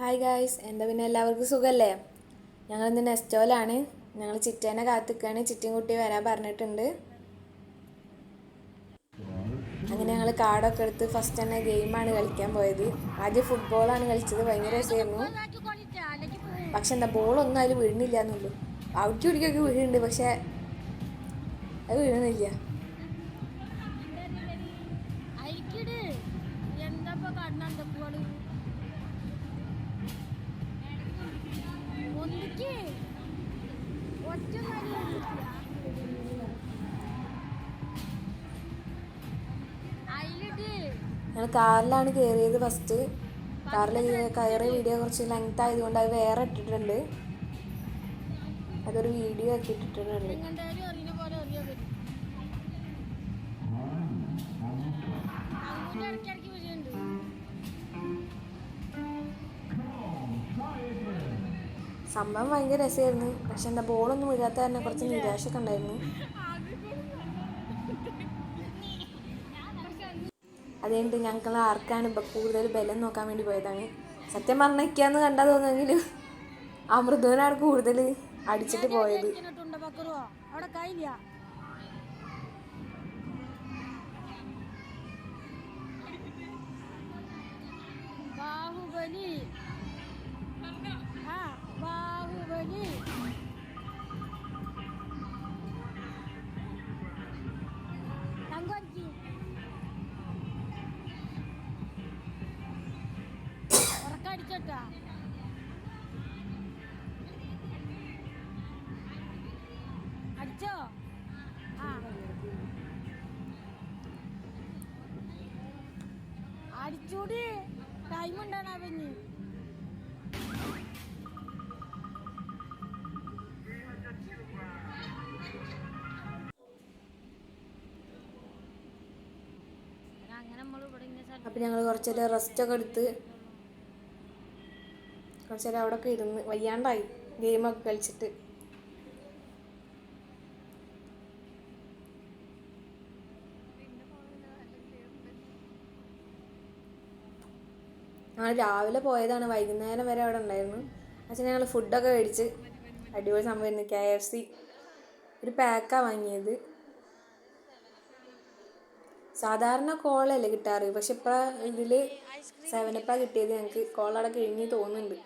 Hi guys എന്താ പിന്നെ എല്ലാവർക്കും സുഖമല്ലേ ഞങ്ങളിന്ന് നെസ്റ്റോലാണ്. ഞങ്ങൾ ചിറ്റേനെ കാത്തിക്കാണ്. ചിറ്റിയും കുട്ടി വരാൻ പറഞ്ഞിട്ടുണ്ട്. അങ്ങനെ ഞങ്ങൾ കാർഡൊക്കെ എടുത്ത് ഫസ്റ്റ് തന്നെ ഗെയിമാണ് കളിക്കാൻ പോയത്. ആദ്യം ഫുട്ബോളാണ് കളിച്ചത്. ഭയങ്കര രസമായിരുന്നു. പക്ഷെ എന്താ ബോളൊന്നും അതിൽ വീഴുന്നില്ല എന്നുള്ളൂ. ഔട്ടി പിടിക്കൊക്കെ വീഴുന്നുണ്ട്. പക്ഷെ അത് വീഴുന്നില്ല. എന്താ ഒന്നിക്ക് ഒറ്റ ഞങ്ങൾ കാറിലാണ് കയറിയത് ഫസ്റ്റ് കാറിൽ കയറിയ വീഡിയോ കുറച്ച് ലെങ്ത് ആയതുകൊണ്ട് അത് വേറെ ഇട്ടിട്ടുണ്ട്. അതൊരു വീഡിയോ ആക്കി ഇട്ടിട്ടുണ്ട് ഇടയ്ക്കിടയ്ക്ക് സംഭവം ഭയങ്കര രസമായിരുന്നു. പക്ഷെ എന്താ ബോളൊന്നും വീഴാത്ത കാരണം കുറച്ച് നിരാശയൊക്കെ ഉണ്ടായിരുന്നു. അതുകൊണ്ട് ഞങ്ങൾ ആർക്കാണ് ഇപ്പം കൂടുതൽ ബലം നോക്കാൻ വേണ്ടി പോയതാണ്. സത്യം പറഞ്ഞാൽ കണ്ടാ കണ്ടാൽ തോന്നുമെങ്കിലും അമൃതവനാണ് കൂടുതൽ അടിച്ചിട്ട് പോയത്. ബാഹുബലി. ആ. ബാഹുബലി തങ്കോരിക്ക് ഉറക്കടിച്ചോട്ടാ അടിച്ചോ ആ അടിച്ചൂടി ടൈം ഉണ്ടാണ് അവന് അപ്പം ഞങ്ങൾ കുറച്ചേരം റെസ്റ്റൊക്കെ എടുത്ത് കുറച്ചേരം അവിടെ ഒക്കെ ഇരുന്ന് വയ്യാണ്ടായി ഗെയിമൊക്കെ കളിച്ചിട്ട്. ഞങ്ങൾ രാവിലെ പോയതാണ് വൈകുന്നേരം വരെ അവിടെ ഉണ്ടായിരുന്നു. പക്ഷെ ഞങ്ങൾ ഫുഡൊക്കെ മേടിച്ച് അടിപൊളി സംഭവമായിരുന്നു. കെ എഫ് സി ഒരു പാക്കാണ് വാങ്ങിയത്. സാധാരണ കോളല്ലേ കിട്ടാറ്. പക്ഷെ ഇപ്പം ഇതിൽ സെവനപ്പ കിട്ടിയത് ഞങ്ങൾക്ക് കോളവിടെ കഴിഞ്ഞ് തോന്നുന്നുണ്ട്.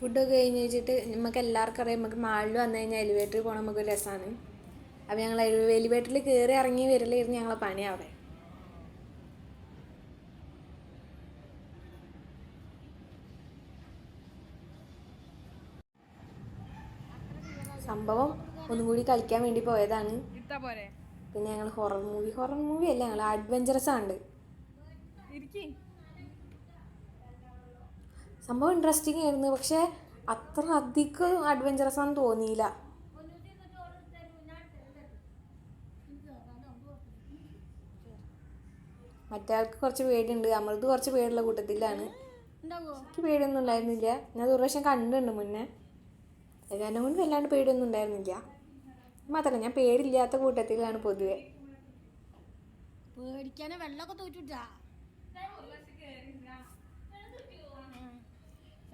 ഫുഡൊക്കെ കഴിഞ്ഞ് വെച്ചിട്ട് നമുക്ക് എല്ലാവർക്കും അറിയാം നമുക്ക് മാളിൽ വന്നു കഴിഞ്ഞാൽ എലിവേറ്ററിൽ പോകണം നമുക്ക് രസമാണ് അപ്പോൾ ഞങ്ങൾ എലിവേറ്ററിൽ കയറി ഇറങ്ങി വരലായിരുന്നു ഞങ്ങളെ പണി അവിടെ. സംഭവം ഒന്നും കൂടി കളിക്കാൻ വേണ്ടി പോയതാണ്. പിന്നെ ഞങ്ങൾ ഹൊറർ മൂവി ഹൊറർ മൂവി അല്ല ഞങ്ങൾ അഡ്വഞ്ചറസ് ആണ്. ഇരിക്കി. സംഭവം ഇൻട്രസ്റ്റിംഗ് ആയിരുന്നു. പക്ഷെ അത്ര അധികം അഡ്വഞ്ചറസ് ആണെന്ന് തോന്നിയില്ല. മറ്റേ ആൾക്ക് കുറച്ച് പേടിയുണ്ട്. അമൃത് കുറച്ച് പേടിയുള്ള കൂട്ടത്തിലാണ്. എനിക്ക് പേടിയൊന്നും ഉണ്ടായിരുന്നില്ല. ഞാൻ ഒരു പ്രാവശ്യം കണ്ടിട്ടുണ്ട് മുന്നേ. ഏതാനും കൊണ്ട് വല്ലാണ്ട് പേടിയൊന്നും ഉണ്ടായിരുന്നില്ല. മാത്രമല്ല ഞാൻ പേടിയില്ലാത്ത കൂട്ടത്തിലാണ് പൊതുവെ. പേടിക്കാനെ വെള്ളമൊക്കെ തോറ്റിട്ടാ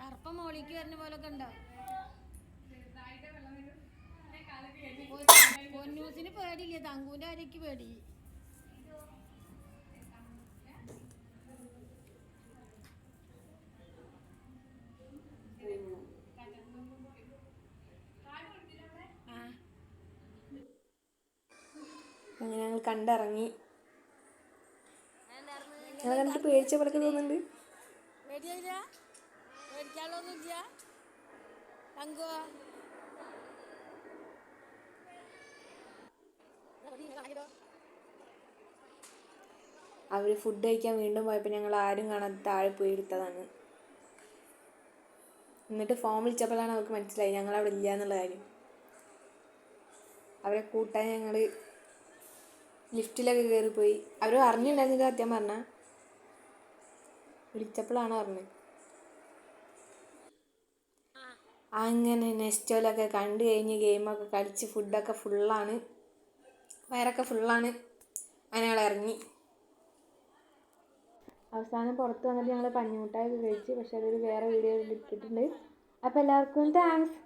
സർപ്പം മോളിക്ക് വരുന്ന പോലൊക്കെ ഉണ്ടോ? പൊന്നൂസിന് പേടിയില്ല? തങ്കൂന്റെ ആരേക്ക് പേടി? അങ്ങനെ ഞങ്ങൾ കണ്ടിറങ്ങി. ഞങ്ങൾ കണ്ടിട്ട് പേടിച്ച പോലൊക്കെ തോന്നുന്നുണ്ട്. പേടിയില്ല ഇല്ല തങ്കോ അവർ ഫുഡ് കഴിക്കാൻ വീണ്ടും പോയപ്പോൾ ഞങ്ങൾ ആരും കാണാതെ താഴെ പോയി എടുത്തതാണ്. എന്നിട്ട് ഫോൺ വിളിച്ചപ്പോഴാണ് അവർക്ക് മനസ്സിലായി ഞങ്ങൾ അവിടെ ഇല്ല എന്നുള്ള കാര്യം. അവരെ കൂട്ടാൻ ഞങ്ങൾ ലിഫ്റ്റിലൊക്കെ കയറിപ്പോയി അവർ അറിഞ്ഞിട്ടുണ്ടായിരുന്നില്ല സത്യം പറഞ്ഞാൽ വിളിച്ചപ്പോഴാണ് പറഞ്ഞത് അങ്ങനെ നെസ്റ്റോലൊക്കെ കണ്ടു കഴിഞ്ഞ് ഗെയിമൊക്കെ കളിച്ച് ഫുഡൊക്കെ ഫുള്ളാണ്. വയറൊക്കെ ഫുള്ളാണ്. അങ്ങനെ ഇറങ്ങി. അവസാനം പുറത്ത് വന്നിട്ട് ഞങ്ങൾ പഞ്ഞിമുട്ടായൊക്കെ കഴിച്ച് പക്ഷെ അതൊരു വേറെ വീഡിയോയിൽ ഇട്ടിട്ടുണ്ട് അപ്പോൾ എല്ലാവർക്കും താങ്ക്സ്